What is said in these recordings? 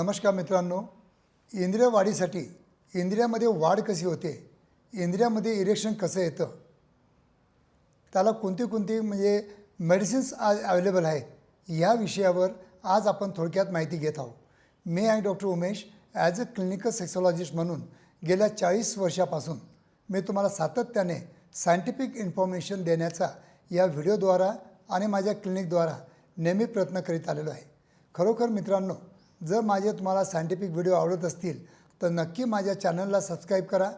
नमस्कार मित्रांनो. इंद्रिय वाढीसाठी इंद्रियामध्ये वाढ कशी होते? इंद्रियामध्ये इरेक्शन कसं येतं? त्याला कोणती कोणती म्हणजे मेडिसिन्स आज अवेलेबल आहेत? या विषयावर आज आपण थोडक्यात माहिती घेत आहोत. मी आहे doctor Umesh. As a clinical sexologist म्हणून गेल्या चाळीस वर्षापासून मी तुम्हाला सातत्याने सायंटिफिक इन्फॉर्मेशन देण्याचा या व्हिडिओद्वारा आणि माझ्या क्लिनिकद्वारा नेहमी प्रयत्न करीत आलेलो आहे. खरोखर मित्रांनो जर माझे तुम्हाला सायंटिफिक व्हिडिओ आवडत असतील तर नक्की माझ्या चॅनलला सबस्क्राईब करा.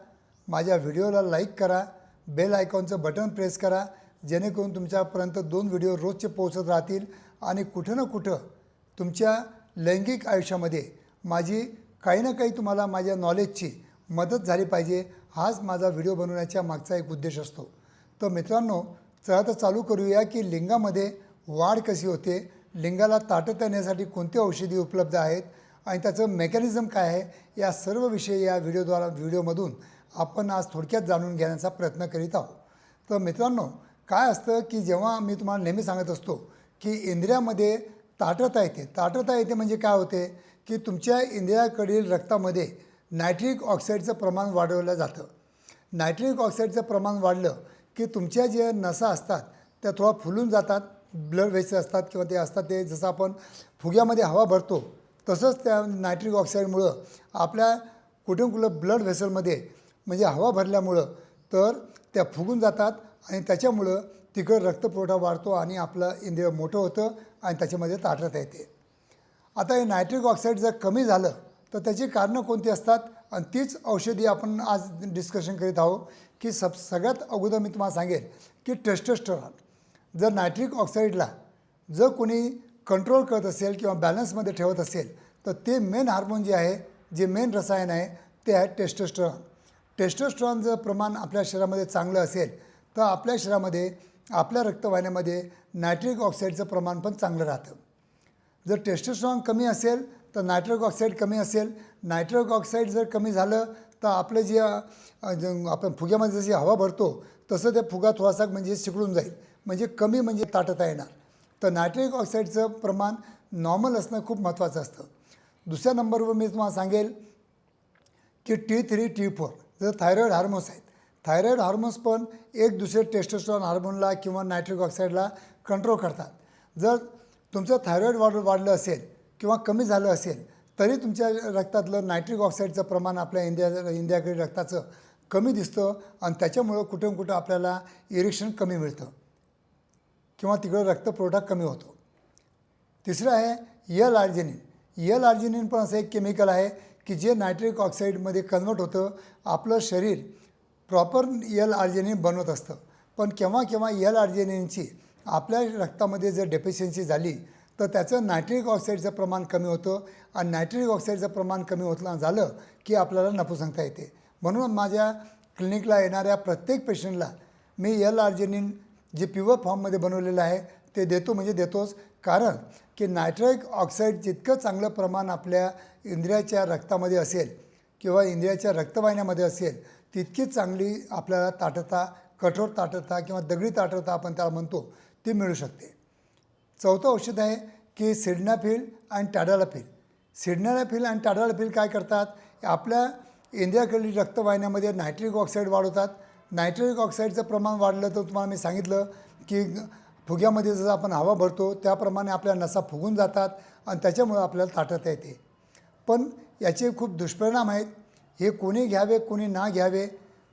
माझ्या व्हिडिओला लाईक करा. बेल आयकॉनचं बटन प्रेस करा. जेणेकरून तुमच्यापर्यंत दोन व्हिडिओ रोजचे पोहोचत राहतील आणि कुठं ना कुठं तुमच्या लैंगिक आयुष्यामध्ये माझी काही ना काही तुम्हाला माझ्या नॉलेजची मदत झाली पाहिजे. हाच माझा व्हिडिओ बनवण्याच्या मागचा एक उद्देश असतो. तर मित्रांनो चला तर चालू करूया की लिंगामध्ये वाढ कशी होते लिंगाला ताटत येण्यासाठी कोणती औषधी उपलब्ध आहेत आणि त्याचं मेकॅनिझम काय आहे या सर्व विषयी या व्हिडिओद्वारा व्हिडिओमधून आपण आज थोडक्यात जाणून घेण्याचा प्रयत्न करीत आहोत. तर मित्रांनो काय असतं की जेव्हा मी तुम्हाला नेहमी सांगत असतो की इंद्रियामध्ये ताटता येते ताटता येते म्हणजे काय होते? की तुमच्या इंद्रियाकडील रक्तामध्ये नायट्रिक ऑक्साईडचं प्रमाण वाढवलं जातं. नायट्रिक ऑक्साईडचं प्रमाण वाढलं की तुमच्या ज्या नसा असतात त्या थोडा फुलून जातात. ब्लड वेसेस असतात किंवा ते असतात ते जसं आपण फुग्यामध्ये हवा भरतो तसंच त्या नायट्रिक ऑक्साईडमुळं आपल्या कुठून ब्लड व्हेसलमध्ये म्हणजे हवा भरल्यामुळं तर त्या फुगून जातात आणि त्याच्यामुळं तिकडं रक्तपुरवठा वाढतो आणि आपलं इंद्रिय मोठं होतं आणि त्याच्यामध्ये ताटरता येते. आता हे नायट्रिक ऑक्साईड जर कमी झालं तर त्याची कारणं कोणती असतात? आणि तीच औषधी आपण आज डिस्कशन करीत आहोत की सब सगळ्यात अगोदर मी तुम्हाला सांगेल की टेस्टोस्टेरॉन जर नायट्रिक ऑक्साईडला जर कोणी कंट्रोल करत असेल किंवा बॅलन्समध्ये ठेवत असेल तर ते मेन हार्मोन जे आहे जे मेन रसायन आहे ते आहे टेस्टोस्ट्रॉन. टेस्टोस्ट्रॉन जर प्रमाण आपल्या शरीरामध्ये चांगलं असेल तर आपल्या शरीरामध्ये आपल्या रक्तवाहिन्यामध्ये नायट्रिक ऑक्साईडचं प्रमाण पण चांगलं राहतं. जर टेस्टोस्ट्रॉन कमी असेल तर नायट्रिक ऑक्साईड कमी असेल. नायट्रिक ऑक्साईड जर कमी झालं तर आपलं जे आपण फुग्यामध्ये जशी हवा भरतो तसं ते फुगा थोडासा म्हणजे सिकडून जाईल. म्हणजे कमी म्हणजे ताटता येणार. तर नायट्रिक ऑक्साईडचं प्रमाण नॉर्मल असणं खूप महत्त्वाचं असतं. दुसऱ्या नंबरवर मी तुम्हाला सांगेल की टी थ्री टी फोर जसं थायरॉईड हार्मोन्स आहेत. थायरॉईड हार्मोन्स पण एक दुसरे टेस्टोस्टॉन हार्मोनला किंवा नायट्रिक ऑक्साईडला कंट्रोल करतात. जर तुमचं थायरॉईड वाढ वाढलं असेल किंवा कमी झालं असेल तरी तुमच्या रक्तातलं नायट्रिक ऑक्साईडचं प्रमाण आपल्या इंडिया इंडियाकडे रक्ताचं कमी दिसतं आणि त्याच्यामुळं कुठं कुठं आपल्याला इरेक्शन कमी मिळतं. किंवा तिकडं रक्तपुरवठा कमी होतो. तिसरं आहे यल आर्जिनिन यल आर्जिनिन पण असं एक केमिकल आहे की जे नायट्रिक ऑक्साईडमध्ये कन्वर्ट होतं. आपलं शरीर प्रॉपर यल आर्जिनिन बनवत असतं. पण केव्हा केव्हा यल आर्जिनिनची आपल्या रक्तामध्ये जर डेफिशियन्सी झाली तर त्याचं नायट्रिक ऑक्साईडचं प्रमाण कमी होतं. आणि नायट्रिक ऑक्साईडचं प्रमाण कमी होतला झालं की आपल्याला नपुसंगता येते. म्हणून माझ्या क्लिनिकला येणाऱ्या प्रत्येक पेशंटला मी यल आर्जिनिन जे प्युअर फॉर्ममध्ये बनवलेलं आहे ते देतो म्हणजे देतोच. कारण की नायट्रिक ऑक्साईड जितकं चांगलं प्रमाण आपल्या इंद्रियाच्या रक्तामध्ये असेल किंवा इंद्रियाच्या रक्तवाहिन्यामध्ये असेल तितकीच चांगली आपल्याला ताटता कठोर ताटता किंवा दगडी ताटता आपण त्याला म्हणतो ती मिळू शकते. चौथं औषध आहे की सिडनाफिल आणि टॅडालाफिल. सिडनालाफिल आणि टॅडालाफिल काय करतात? आपल्या इंद्रियाकडील रक्तवाहिन्यामध्ये नायट्रिक ऑक्साईड वाढवतात. नायट्रिक ऑक्साईडचं प्रमाण वाढलं तर तुम्हाला मी सांगितलं की फुग्यामध्ये जसं आपण हवा भरतो त्याप्रमाणे आपल्या नसा फुगून जातात आणि त्याच्यामुळं आपल्याला ताटता येते. पण याचे खूप दुष्परिणाम आहेत. हे कोणी घ्यावे कोणी ना घ्यावे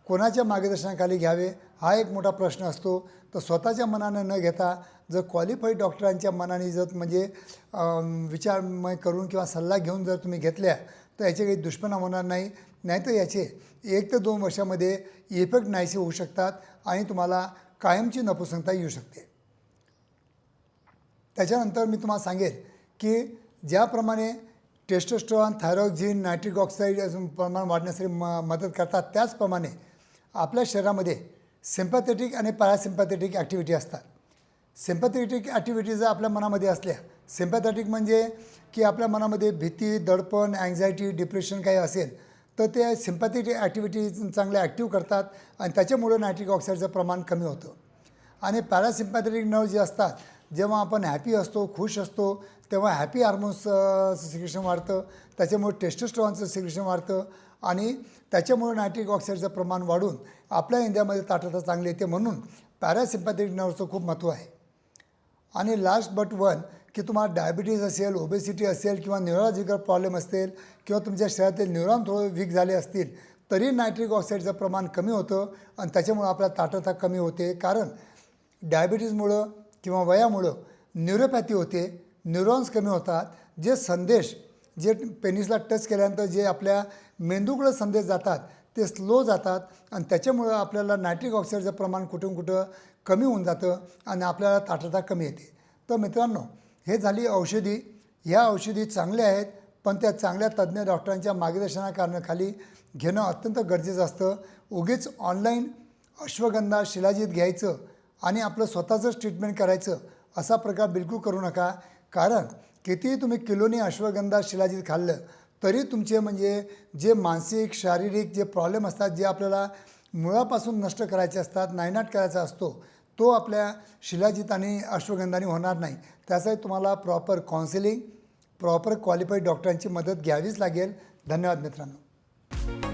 कोणाच्या मार्गदर्शनाखाली घ्यावे हा एक मोठा प्रश्न असतो. तर स्वतःच्या मनानं न घेता जर क्वालिफाईड डॉक्टरांच्या मनाने जर म्हणजे विचारमय करून किंवा सल्ला घेऊन जर तुम्ही घेतल्या तर याचे काही दुष्परिणाम होणार नाही. नाहीतर याचे एक ते दोन वर्षामध्ये इफेक्ट नाहीसे होऊ शकतात आणि तुम्हाला कायमची नपुसंगता येऊ शकते. त्याच्यानंतर मी तुम्हाला सांगेल की ज्याप्रमाणे टेस्टोस्टेरॉन थायरॉक्झिन नायट्रिक ऑक्साईड अजून प्रमाण वाढण्यासाठी म मदत करतात त्याचप्रमाणे आपल्या शरीरामध्ये सिम्पॅथेटिक आणि पॅरासिम्पॅथेटिक ॲक्टिव्हिटी असतात. सिम्पॅथेटिक ॲक्टिव्हिटी जर आपल्या मनामध्ये असल्या सिम्पॅथेटिक म्हणजे की आपल्या मनामध्ये भीती दडपण अँझायटी डिप्रेशन काही असेल तर ते सिम्पॅथेटिक ॲक्टिव्हिटी चांगल्या ॲक्टिव्ह करतात आणि त्याच्यामुळं नायट्रिक ऑक्साईडचं प्रमाण कमी होतं. आणि पॅरासिम्पॅथेटिक नर्व जे असतात जेव्हा आपण हॅपी असतो खुश असतो तेव्हा हॅपी हार्मोन्सचं सिक्रेशन वाढतं. त्याच्यामुळे टेस्टोस्ट्रॉनचं सिक्रेशन वाढतं आणि त्याच्यामुळे नायट्रिक ऑक्साईडचं प्रमाण वाढून आपल्या इंडियामध्ये ताटाता चांगली येते म्हणून पॅरासिम्पॅथिक नर्वचं खूप महत्त्व आहे. आणि लास्ट बट वन की तुम्हाला डायबिटीज असेल ओबेसिटी असेल किंवा न्यूरोलॉजिकल प्रॉब्लेम असतील किंवा तुमच्या शरीरातील न्यूरॉन थोडं वीक झाले असतील तरी नायट्रिक ऑक्साईडचं प्रमाण कमी होतं आणि त्याच्यामुळं आपला ताटता कमी होते. कारण डायबिटीजमुळं किंवा वयामुळं न्युरोपॅथी होते न्यूरॉन्स कमी होतात. जे संदेश जे पेनिसला टच केल्यानंतर जे आपल्या मेंदूकडं संदेश जातात ते स्लो जातात आणि त्याच्यामुळं आपल्याला नायट्रिक ऑक्साईडचं प्रमाण कुठून कुठं कमी होऊन जातं आणि आपल्याला ताटता कमी येते. तर मित्रांनो हे झाली औषधी. ह्या औषधी चांगल्या आहेत पण त्या चांगल्या तज्ज्ञ डॉक्टरांच्या मार्गदर्शनाकारणाखाली घेणं अत्यंत गरजेचं असतं. उगीच ऑनलाईन अश्वगंधा शिलाजीत घ्यायचं आणि आपलं स्वतःचंच ट्रीटमेंट करायचं असा प्रकार बिलकुल करू नका. कारण कितीही तुम्ही किलोनी अश्वगंधा शिलाजीत खाल्लं तरी तुमचे म्हणजे जे मानसिक शारीरिक जे प्रॉब्लेम असतात जे आपल्याला मुळापासून नष्ट करायचे असतात नायनाट करायचा असतो तो आपल्या शिलाजित आणि अश्वगंधाने होणार नाही. त्यासाठी तुम्हाला प्रॉपर काउन्सिलिंग प्रॉपर क्वालिफाईड डॉक्टरांची मदत घ्यावीच लागेल. धन्यवाद मित्रांनो.